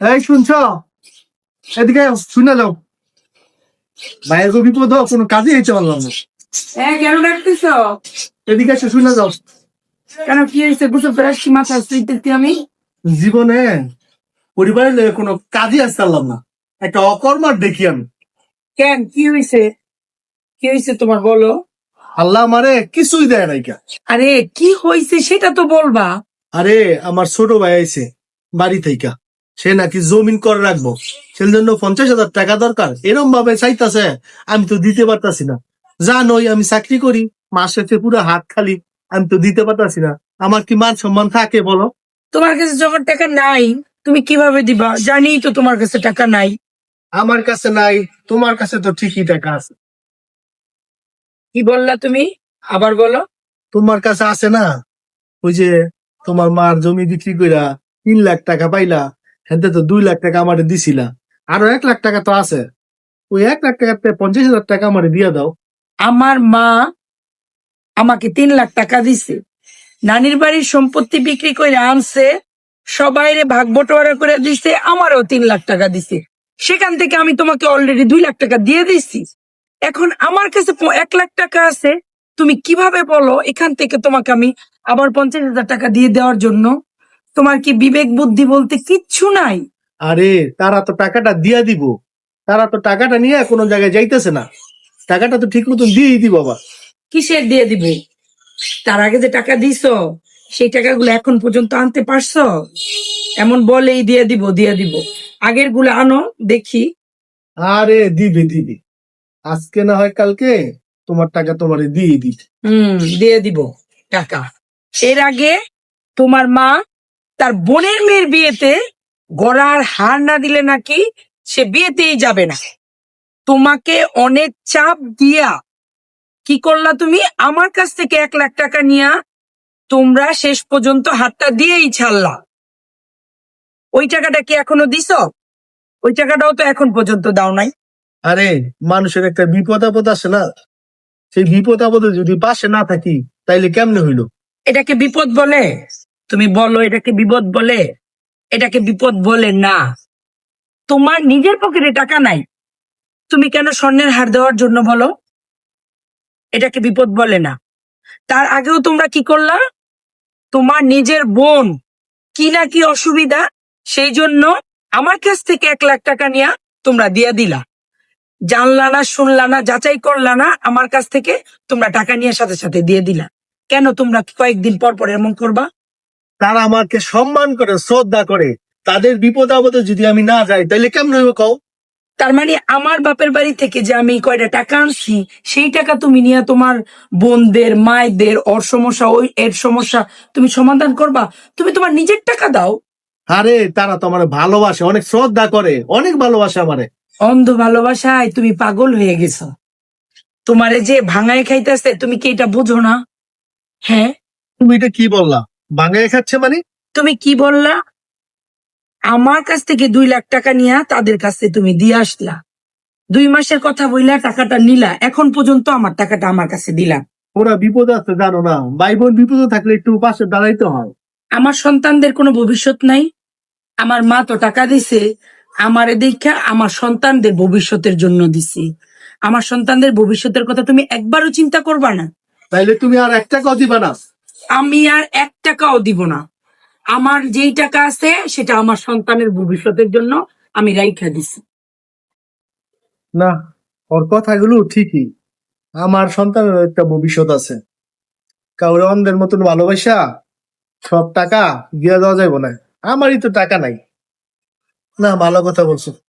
এই শুনছ? এদিকে শুনে যাও মায়ের গো বিপদ হোক, কোনো কাজে হইতে পারলাম না। কেন ডাকতেছ? এদিকে এসে শুনে যাও। কেন কি হয়েছে? বুঝতে পারছি কি মাথা শুইতেছি আমি। জীবনে পরিবারের লইয়া কোনো কাজে আসতে পারলাম না। একটা অকর্মার দেখি আমি। কেন? কি হয়েছে? কি হয়েছে তোমার বলো। আল্লাহ আমারে কিছুই দেয় নাই আরে কি হয়েছে সেটা তো বলবা। আরে আমার ছোট ভাই আইছে বাড়ি থেকে সে নাকি জমিন করে রাখব। সেই জন্য পঞ্চাশ হাজার টাকা দরকার। এরম ভাবে চাইতাছে আমি তো দিতে পারতাছি না। জানোই আমি চাকরি করি মাস শেষে পুরো হাত খালি আমি তো দিতে পারতাছি না। আমার কি মান সম্মান থাকে বলো? তোমার কাছে যখন টাকা নাই তুমি কীভাবে দিবা? জানি তো তোমার কাছে টাকা নাই। আমার কাছে নাই তোমার কাছে তো ঠিকই টাকা আছে। কি বললা তুমি? আবার বলো। তোমার কাছে আছে না? ওই যে তোমার মার জমি বিক্রি কইরা তিন লাখ টাকা পাইলা হেতে তো দুই লাখ টাকা আমার দিছিলা। আরও এক লাখ টাকা তো আছে। ওই এক লাখ টাকাতে পঞ্চাশ হাজার টাকা আমার দিয়ে দাও। আমার মা আমাকে তিন লাখ টাকা দিছে। নানির বাড়ির সম্পত্তি বিক্রি করে আনছে। সবাইরে ভাগ বটোয়ারা করে দিছে, আমারও তিন লাখ টাকা দিছে। সেখান থেকে আমি তোমাকে অলরেডি দুই লাখ টাকা দিয়ে দিছি। এখন আমার কাছে এক লাখ টাকা আছে। তুমি কীভাবে বলো? এখান থেকে তোমাকে আমি আবার পঞ্চাশ হাজার টাকা দিয়ে দেওয়ার জন্য তোমার কি বিবেক বুদ্ধি বলতে কিচ্ছু নাই? আরে তারা তো টাকাটা দিয়া দিব। তারা তো টাকাটা নিয়ে কোনো জায়গায় যাইতেছে না। টাকাটা তো ঠিক মতন দিয়েই দিব বাবা কিসের দিয়ে দিবে? তার আগে যে টাকা দিছো সেই টাকাগুলো এখন পর্যন্ত আনতে পারছ? এমন বলেই দিয়ে দিব দিয়ে দিব। আগেরগুলো আনো দেখি। আরে দিবে দিবে। আজকে না হয় কালকে তোমার টাকা তোমারে দিয়ে দিবে। হুম দিয়ে দিব টাকা। এর আগে তোমার মা তার বোনের মেয়ের বিয়েতে গড়ার হার না দিলে নাকি সে বিয়েতেই যাবে না। তোমাকে অনেক চাপ দিয়া কি করলা তুমি? আমার কাছ থেকে এক লাখ টাকা নিয়া তোমরা শেষ পর্যন্ত হাতটা দিয়েই ছাড়লা। ওই টাকাটা কি এখনও দিছ? ওই টাকাটাও তো এখন পর্যন্ত দাও নাই। আরে মানুষের একটা বিপদ আপদ আসে না? সেই বিপদ আপদে যদি পাশে না থাকি তাইলে কেমনে হইল? এটাকে বিপদ বলে। তুমি বলো, এটাকে বিপদ বলে? এটাকে বিপদ বলে না। তোমার নিজের পকেটে টাকা নাই। তুমি কেন স্বর্ণের হার দেওয়ার জন্য বলো? এটাকে বিপদ বলে না। তার আগেও তোমরা কি করলা? তোমার নিজের বোন, কি না কি অসুবিধা, সেই জন্য আমার কাছ থেকে এক লাখ টাকা নিয়ে তোমরা দিয়ে দিলা। জানলা না, শুনলা না, যাচাই করলা না, আমার কাছ থেকে তোমরা টাকা নিয়ে সাথে সাথে দিয়ে দিলা। কেন তোমরা কয়েকদিন পর পর এমন করবা? তারা আমাকে সম্মান করে শ্রদ্ধা করে। তাদের বিপদ আপদে যদি আমি না যাই তাহলে কেমন হইব কও? তার মানে আমার বাপের বাড়ি থেকে যে আমি কয়টা টাকা আনছি সেই টাকা তুমি নিয়ে তোমার বোনদের মায়েদের ওর সমস্যা ওই এর সমস্যা তুমি সমাধান করবা? তুমি তোমার নিজের টাকা দাও। আরে তারা তো আমার ভালোবাসে অনেক শ্রদ্ধা করে অনেক ভালোবাসে আমারে। অন্ধ ভালোবাসায় তুমি পাগল হয়ে গেছো। তোমারে যে ভাঙায় খাইতেছে তুমি কি এটা বুঝো না? হ্যাঁ? তুমি এটা কি বললা? বাঙালি খাচ্ছে মানে? তুমি কি বললা? আমার কাছ থেকে দুই লাখ টাকা নিয়ে তাদের কাছে তুমি দিয়ে আসলা। দুই মাসের কথা বইলা টাকাটা নিলা এখন পর্যন্ত আমার টাকাটা আমার কাছে দিলা। ওরা বিপদ আছে জানো না। ভাই বোন বিপদে থাকলে একটু পাশে দাঁড়াইতে হয়। আমার সন্তানদের কোনো ভবিষ্যৎ নাই। আমার মা তো টাকা দিছে আমারে দেখা আমার সন্তানদের ভবিষ্যতের জন্য দিছি। আমার সন্তানদের ভবিষ্যতের কথা তুমি একবারও চিন্তা করবা না। তাইলে তুমি আর একটা কথা দিবা না আমি আর এক টাকাও দিব না। আমার যেই টাকা আছে, সেটা আমার সন্তানের ভবিষ্যতের জন্য আমি রাইখা দিছি। না, ওর কথাগুলো ঠিকই। আমার সন্তানের একটা ভবিষ্যৎ আছে। কাউরে অন্ধের মতন ভালোবাসা, সব টাকা দিয়ে দেওয়া যাইব না। আমারই তো টাকা নাই। না, ভালো কথা বলছো।